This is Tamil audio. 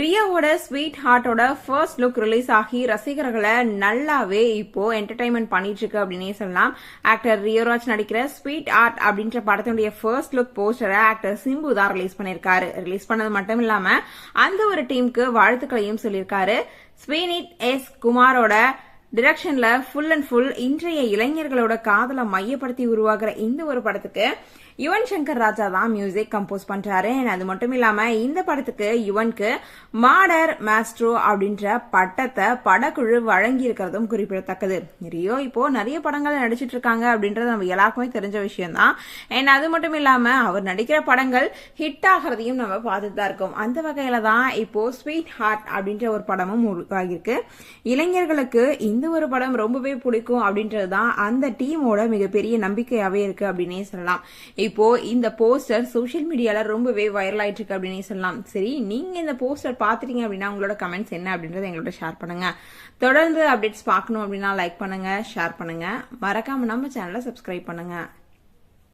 ரியாவோட ஸ்வீட் ஹார்ட்டோட ஃபர்ஸ்ட் லுக் ரிலீஸ் ஆகி ரசிகர்களை நல்லாவே இப்போ என்டர்டைன்மெண்ட் பண்ணிட்டு இருக்கு அப்படின்னே சொல்லலாம். ஆக்டர் ரியோராஜ் நடிக்கிற ஸ்வீட் ஆர்ட் அப்படின்ற படத்தினுடைய ஃபர்ஸ்ட் லுக் போஸ்டரை ஆக்டர் சிம்பு தான் ரிலீஸ் பண்ணிருக்காரு ரிலீஸ் பண்ணது மட்டும் இல்லாம அந்த ஒரு டீமுக்கு வாழ்த்துக்களையும் சொல்லியிருக்காரு. ஸ்வீனித் எஸ் குமாரோட டிரெக்ஷன்ல ஃபுல் அண்ட் ஃபுல் இன்றைய இளைஞர்களோட காதலை மையப்படுத்தி உருவாகிற இந்த ஒரு படத்துக்கு யுவன் சங்கர் ராஜா தான் மியூசிக் கம்போஸ் பண்றாரு. அது மட்டும் இல்லாம இந்த படத்துக்கு யுவனுக்கு மாடர் மாஸ்ட்ரோ அப்படின்ற பட்டத்தை படக்குழு வழங்கி இருக்கிறதும் குறிப்பிடத்தக்கது. ரியோ இப்போ நிறைய படங்கள் நடிச்சிட்டு இருக்காங்க அப்படின்றது நம்ம எல்லாருக்குமே தெரிஞ்ச விஷயம் தான் அண்ட் அது மட்டும் இல்லாம அவர் நடிக்கிற படங்கள் ஹிட் ஆகிறதையும் நம்ம பார்த்துட்டு தான் இருக்கோம். அந்த வகையில தான் இப்போ ஸ்வீட் ஹார்ட் அப்படின்ற ஒரு படமும் உருவாகியிருக்கு. இளைஞர்களுக்கு இந்த ஒரு படம் ரொம்பவே பிடிக்கும் அப்படின்றது தான் அந்த டீமோட மிகப்பெரிய நம்பிக்கையாவே இருக்கு அப்படின்னே சொல்லலாம். இப்போ இந்த போஸ்டர் சோஷியல் மீடியால ரொம்பவே வைரல் ஆயிட்டு இருக்கு அப்படின்னே சொல்லலாம். சரி நீங்க இந்த போஸ்டர் பாத்துட்டீங்க அப்படின்னா உங்களோட கமெண்ட்ஸ் என்ன அப்படின்றத எங்களோட ஷேர் பண்ணுங்க. தொடர்ந்து அப்டேட்ஸ் பார்க்கணும் அப்படின்னா லைக் பண்ணுங்க ஷேர் பண்ணுங்க. மறக்காம நம்ம சேனலை சப்ஸ்கிரைப் பண்ணுங்க.